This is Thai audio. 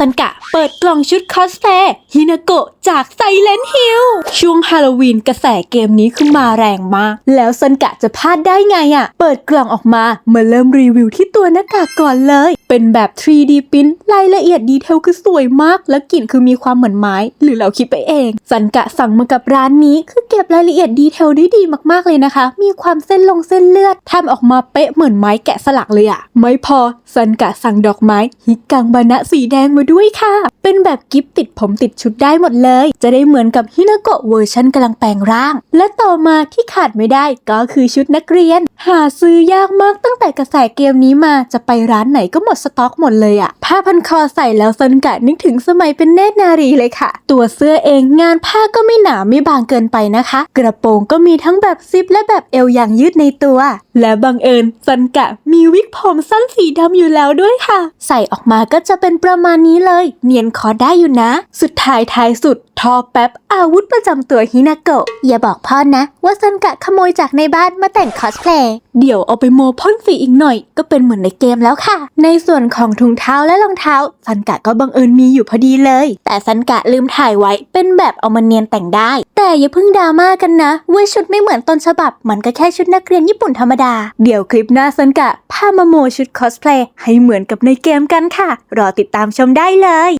ซันกะ เปิดกล่องชุดคอสเพลย์ ฮินาโกะจากไซเลนฮิลช่วงฮาโลวีนกระแสเกมนี้ขึ้นมาแรงมาก แล้วซันกะจะพลาดได้ไงอะ่ะ เปิดกล่องออกมามาเริ่มรีวิวที่ตัวหน้ากากก่อนเลย เป็นแบบ 3D ปริ้นรายละเอียดดีเทลคือสวยมาก แล้วกลิ่นคือมีความเหมือนไม้ หรือเราคิดไปเองซันกะสั่งมากับร้านนี้ คือเก็บรายละเอียดดีเทลได้ดีมากๆเลยนะคะ มีความเส้นลงเส้นเลือดทำออกมาเป๊ะเหมือนไม้แกะสลักเลยอะไม่พอซันกะสั่งดอกไม้ฮิกังบานะสีแดงมาด้วยค่ะ เป็นแบบกิฟต์ติดผมติดชุดได้หมดเลย จะได้เหมือนกับฮินาโกะเวอร์ชันกำลังแปลงร่าง และต่อมาที่ขาดไม่ได้ก็คือชุดนักเรียน หาซื้อยากมากตั้งแต่กระแสเกมนี้มาจะไปร้านไหนก็หมดสต็อกหมดเลยอะผ้าพันคอใส่แล้วซันกะนึกถึงสมัยเป็นเนตรนารีเลยค่ะ ตัวเสื้อเองงานผ้าก็ไม่หนาไม่บางเกินไปนะคะ กระโปรงก็มีทั้งแบบซิปและแบบเอวอย่างยืดในตัว และบังเอิญซันกะมีวิกผมสั้นสีดำอยู่แล้วด้วยค่ะ ใส่ออกมาก็จะเป็นประมาณนี้เลย เนียนคอได้อยู่นะ สุดท้ายท้ายสุดทอแป๊บอาวุธประจำตัวฮินาโกะอย่าบอกพ่อนะ ว่าซันกะขโมยจากในบ้านมาแต่งคอสเพลย์เดี๋ยวเอาไปโมพ่นสีอีกหน่อย ก็เป็นเหมือนในเกมแล้วค่ะ ในส่วนของถุงเท้าและรองเท้าซันกะก็บังเอิญมีอยู่พอดีเลย แต่ซันกะลืมถ่ายไว้เป็นแบบเอามาเนียนแต่งได้ แต่อย่าเพิ่งดราม่ากันนะว่าชุดไม่เหมือนต้นฉบับ มันก็แค่ชุดนักเรียนญี่ปุ่นธรรมดาเดี๋ยวคลิปหน้าซันกะพามาโมชุดคอสเพลย์ให้เหมือนกับในเกมกันค่ะ รอติดตามชมได้เลย